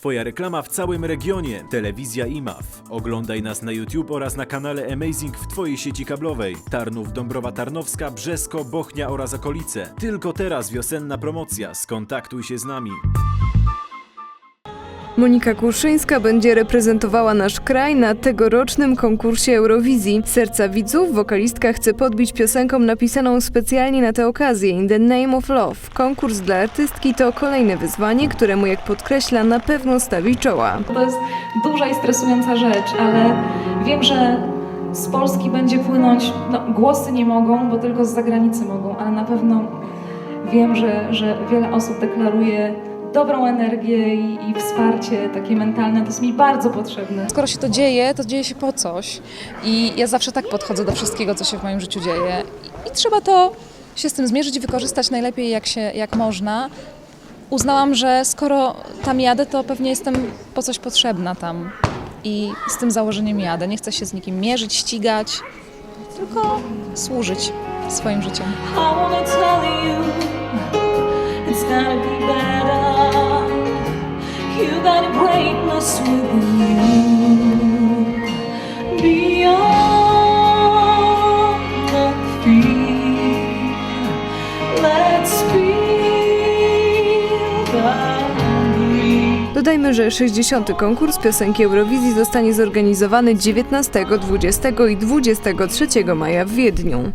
Twoja reklama w całym regionie. Telewizja IMAW. Oglądaj nas na YouTube oraz na kanale Amazing w Twojej sieci kablowej. Tarnów, Dąbrowa Tarnowska, Brzesko, Bochnia oraz okolice. Tylko teraz wiosenna promocja. Skontaktuj się z nami. Monika Kuszyńska będzie reprezentowała nasz kraj na tegorocznym konkursie Eurowizji. Serca widzów wokalistka chce podbić piosenką napisaną specjalnie na tę okazję In the Name of Love. Konkurs dla artystki to kolejne wyzwanie, któremu jak podkreśla na pewno stawi czoła. To jest duża i stresująca rzecz, ale wiem, że z Polski będzie płynąć, no głosy nie mogą, bo tylko z zagranicy mogą, ale na pewno wiem, że, że wiele osób deklaruje dobrą energię i, i wsparcie takie mentalne. To jest mi bardzo potrzebne. Skoro się to dzieje, to dzieje się po coś. I ja zawsze tak podchodzę do wszystkiego, co się w moim życiu dzieje. I, trzeba to się z tym zmierzyć i wykorzystać najlepiej, jak, się, jak można. Uznałam, że skoro tam jadę, to pewnie jestem po coś potrzebna tam. I z tym założeniem jadę. Nie chcę się z nikim mierzyć, ścigać, tylko służyć swoim życiem. A greatness within you beyond the fear. Let's feel the. Dodajmy, że 60. konkurs piosenki Eurowizji zostanie zorganizowany 19, 20 i 23 maja w Wiedniu.